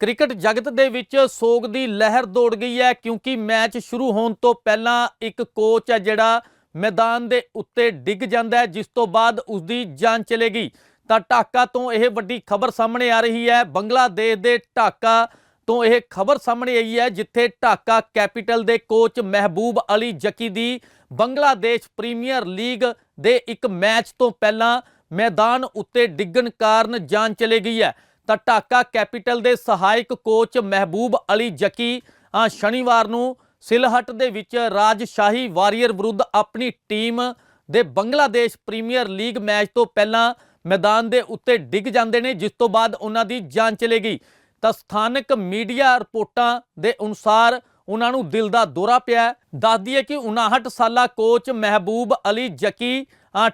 Cricket ਜਗਤ ਦੇ ਵਿੱਚ ਸੋਗ ਦੀ ਲਹਿਰ ਦੌੜ ਗਈ ਹੈ ਕਿਉਂਕਿ ਮੈਚ ਸ਼ੁਰੂ ਹੋਣ ਤੋਂ ਪਹਿਲਾਂ ਇੱਕ ਕੋਚ ਹੈ ਜਿਹੜਾ ਮੈਦਾਨ ਦੇ ਉੱਤੇ ਡਿੱਗ ਜਾਂਦਾ ਹੈ, ਜਿਸ ਤੋਂ ਬਾਅਦ ਉਸ ਦੀ ਜਾਨ ਚਲੇਗੀ ਤਾਂ ਢਾਕਾ ਤੋਂ ਇਹ ਵੱਡੀ ਖਬਰ ਸਾਹਮਣੇ ਆ ਰਹੀ ਹੈ। ਬੰਗਲਾਦੇਸ਼ ਦੇ ਢਾਕਾ ਤੋਂ ਇਹ ਖਬਰ ਸਾਹਮਣੇ ਆਈ ਹੈ, ਜਿੱਥੇ ਢਾਕਾ ਕੈਪੀਟਲ ਦੇ ਕੋਚ ਮਹਿਬੂਬ ਅਲੀ ਜੱਕੀ ਦੀ ਬੰਗਲਾਦੇਸ਼ ਪ੍ਰੀਮੀਅਰ ਲੀਗ ਦੇ ਇੱਕ ਮੈਚ ਤੋਂ ਪਹਿਲਾਂ ਮੈਦਾਨ ਉੱਤੇ ਡਿੱਗਣ ਕਾਰਨ ਜਾਨ ਚਲੇ ਗਈ ਹੈ। ਤਾਂ ਢਾਕਾ ਕੈਪੀਟਲ ਦੇ ਸਹਾਇਕ ਕੋਚ ਮਹਿਬੂਬ ਅਲੀ ਜੱਕੀ ਆ ਸ਼ਨੀਵਾਰ ਨੂੰ ਸਿਲਹਟ ਦੇ ਵਿੱਚ ਰਾਜਸ਼ਾਹੀ ਵਾਰੀਅਰ ਵਿਰੁੱਧ ਆਪਣੀ ਟੀਮ ਦੇ ਬੰਗਲਾਦੇਸ਼ ਪ੍ਰੀਮੀਅਰ ਲੀਗ ਮੈਚ ਤੋਂ ਪਹਿਲਾਂ ਮੈਦਾਨ ਦੇ ਉੱਤੇ ਡਿੱਗ ਜਾਂਦੇ ਨੇ, ਜਿਸ ਤੋਂ ਬਾਅਦ ਉਹਨਾਂ ਦੀ ਜਾਨ ਚਲੇਗੀ ਤਾਂ ਸਥਾਨਕ ਮੀਡੀਆ ਰਿਪੋਰਟਾਂ ਦੇ ਅਨੁਸਾਰ ਉਹਨਾਂ ਨੂੰ ਦਿਲ ਦਾ ਦੌਰਾ ਪਿਆ ਦੱਸਦੀ ਹੈ। ਕਿ 59 ਸਾਲਾ ਕੋਚ ਮਹਿਬੂਬ ਅਲੀ ਜੱਕੀ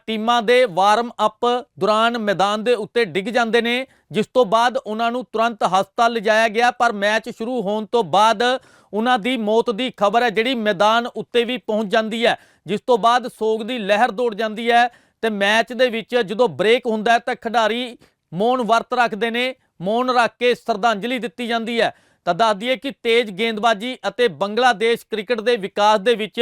ਟੀਮਾਂ ਦੇ ਵਾਰਮ ਅਪ ਦੌਰਾਨ ਮੈਦਾਨ ਦੇ ਉੱਤੇ ਡਿੱਗ ਜਾਂਦੇ ਨੇ, ਜਿਸ ਤੋਂ ਬਾਅਦ ਉਹਨਾਂ ਨੂੰ ਤੁਰੰਤ ਹਸਪਤਾਲ ਲਿਜਾਇਆ ਗਿਆ, ਪਰ ਮੈਚ ਸ਼ੁਰੂ ਹੋਣ ਤੋਂ ਬਾਅਦ ਉਹਨਾਂ ਦੀ ਮੌਤ ਦੀ ਖਬਰ ਹੈ, ਜਿਹੜੀ ਮੈਦਾਨ ਉੱਤੇ ਵੀ ਪਹੁੰਚ ਜਾਂਦੀ ਹੈ, ਜਿਸ ਤੋਂ ਬਾਅਦ ਸੋਗ ਦੀ ਲਹਿਰ ਦੌੜ ਜਾਂਦੀ ਹੈ ਤੇ ਮੈਚ ਦੇ ਵਿੱਚ ਜਦੋਂ ਬ੍ਰੇਕ ਹੁੰਦਾ ਤਾਂ ਖਿਡਾਰੀ ਮੌਨ ਵਰਤ ਰੱਖਦੇ ਨੇ, ਮੌਨ ਰੱਖ ਕੇ ਸ਼ਰਧਾਂਜਲੀ ਦਿੱਤੀ ਜਾਂਦੀ ਹੈ ਤਾਂ ਦੱਸ ਦਈਏ ਕਿ ਤੇਜ਼ ਗੇਂਦਬਾਜ਼ੀ ਅਤੇ ਬੰਗਲਾਦੇਸ਼ ਕ੍ਰਿਕਟ ਦੇ ਵਿਕਾਸ ਦੇ ਵਿੱਚ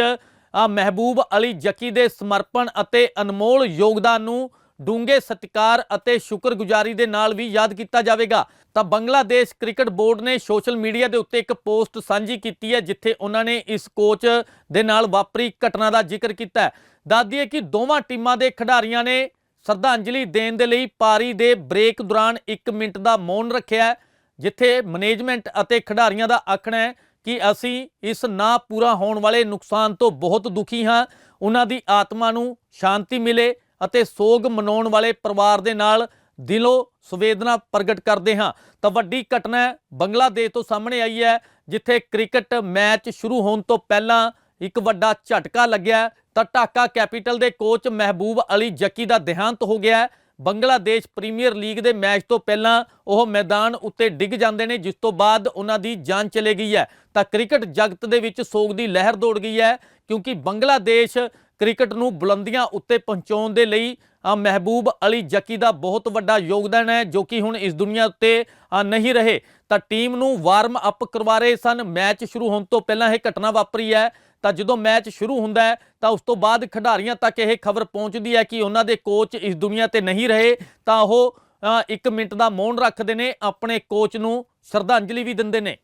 ਮਹਿਬੂਬ ਅਲੀ ਜੱਕੀ ਦੇ ਸਮਰਪਣ ਅਤੇ ਅਨਮੋਲ ਯੋਗਦਾਨ ਨੂੰ ਡੂੰਘੇ ਸਤਿਕਾਰ ਅਤੇ ਸ਼ੁਕਰਗੁਜ਼ਾਰੀ ਦੇ ਨਾਲ ਵੀ ਯਾਦ ਕੀਤਾ ਜਾਵੇਗਾ। ਤਾਂ ਬੰਗਲਾਦੇਸ਼ ਕ੍ਰਿਕਟ ਬੋਰਡ ਨੇ ਸੋਸ਼ਲ ਮੀਡੀਆ ਦੇ ਉੱਤੇ ਇੱਕ ਪੋਸਟ ਸਾਂਝੀ ਕੀਤੀ ਹੈ, ਜਿੱਥੇ ਉਹਨਾਂ ਨੇ ਇਸ ਕੋਚ ਦੇ ਨਾਲ ਵਾਪਰੀ ਘਟਨਾ ਦਾ ਜ਼ਿਕਰ ਕੀਤਾ ਹੈ। ਦੱਸ ਦਈਏ ਕਿ ਦੋਵਾਂ ਟੀਮਾਂ ਦੇ ਖਿਡਾਰੀਆਂ ਨੇ ਸ਼ਰਧਾਂਜਲੀ ਦੇਣ ਦੇ ਲਈ ਪਾਰੀ ਦੇ ਬ੍ਰੇਕ ਦੌਰਾਨ 1 ਮਿੰਟ ਦਾ ਮੌਨ ਰੱਖਿਆ ਹੈ। ਜਿੱਥੇ ਮੈਨੇਜਮੈਂਟ ਅਤੇ ਖਿਡਾਰੀਆਂ ਦਾ ਆਖਣਾ ਹੈ ਕਿ ਅਸੀਂ ਇਸ ਨਾ ਪੂਰਾ ਹੋਣ ਵਾਲੇ ਨੁਕਸਾਨ ਤੋਂ ਬਹੁਤ ਦੁਖੀ ਹਾਂ। ਉਹਨਾਂ ਦੀ ਆਤਮਾ ਨੂੰ ਸ਼ਾਂਤੀ ਮਿਲੇ ਅਤੇ ਸੋਗ ਮਨਾਉਣ ਵਾਲੇ ਪਰਿਵਾਰ ਦੇ ਨਾਲ ਦਿਲੋਂ ਸੰਵੇਦਨਾ ਪ੍ਰਗਟ ਕਰਦੇ ਹਾਂ। ਤਾਂ ਵੱਡੀ ਘਟਨਾ ਬੰਗਲਾਦੇਸ਼ ਤੋਂ ਸਾਹਮਣੇ ਆਈ ਹੈ, ਜਿੱਥੇ ਕ੍ਰਿਕਟ ਮੈਚ ਸ਼ੁਰੂ ਹੋਣ ਤੋਂ ਪਹਿਲਾਂ ਇੱਕ ਵੱਡਾ ਝਟਕਾ ਲੱਗਿਆ। ਤਾਂ ਢਾਕਾ ਕੈਪੀਟਲ ਦੇ ਕੋਚ ਮਹਿਬੂਬ ਅਲੀ ਜੱਕੀ ਦਾ ਦੇਹਾਂਤ ਹੋ ਗਿਆ ਬੰਗਲਾਦੇਸ਼ ਪ੍ਰੀਮੀਅਰ ਲੀਗ ਦੇ ਮੈਚ ਤੋਂ ਪਹਿਲਾਂ ਉਹ ਮੈਦਾਨ ਉੱਤੇ ਡਿੱਗ ਜਾਂਦੇ ਨੇ, ਜਿਸ ਤੋਂ ਬਾਅਦ ਉਹਨਾਂ ਦੀ ਜਾਨ ਚਲੇ ਗਈ ਹੈ। ਤਾਂ ਕ੍ਰਿਕਟ ਜਗਤ ਦੇ ਵਿੱਚ ਸੋਗ ਦੀ ਲਹਿਰ ਦੌੜ ਗਈ ਹੈ। ਕਿਉਂਕਿ ਬੰਗਲਾਦੇਸ਼ ਕ੍ਰਿਕਟ ਨੂੰ ਬੁਲੰਦੀਆਂ ਉੱਤੇ ਪਹੁੰਚਾਉਣ ਦੇ ਲਈ ਮਹਿਬੂਬ ਅਲੀ ਜੱਕੀ ਦਾ ਬਹੁਤ ਵੱਡਾ ਯੋਗਦਾਨ ਹੈ ਜੋ ਕਿ ਹੁਣ ਇਸ ਦੁਨੀਆ ਉੱਤੇ ਨਹੀਂ ਰਹੇ। ਤਾਂ ਟੀਮ ਨੂੰ ਵਾਰਮ ਅਪ ਕਰਵਾ ਰਹੇ ਸਨ। ਮੈਚ ਸ਼ੁਰੂ ਹੋਣ ਤੋਂ ਪਹਿਲਾਂ ਇਹ ਘਟਨਾ ਵਾਪਰੀ ਹੈ। ਤਾਂ ਜਦੋਂ ਮੈਚ ਸ਼ੁਰੂ ਹੁੰਦਾ ਹੈ ਤਾਂ ਉਸ ਤੋਂ ਬਾਅਦ ਖਿਡਾਰੀਆਂ ਤੱਕ ਇਹ ਖਬਰ ਪਹੁੰਚਦੀ ਹੈ ਕਿ ਉਹਨਾਂ ਦੇ ਕੋਚ ਇਸ ਦੁਨੀਆ ਤੇ ਨਹੀਂ ਰਹੇ। ਤਾਂ ਉਹ ਅ, ਇੱਕ ਮਿੰਟ ਦਾ ਮੌਨ ਰੱਖਦੇ ਨੇ ਆਪਣੇ ਕੋਚ ਨੂੰ ਸ਼ਰਧਾਂਜਲੀ ਵੀ ਦਿੰਦੇ ਨੇ।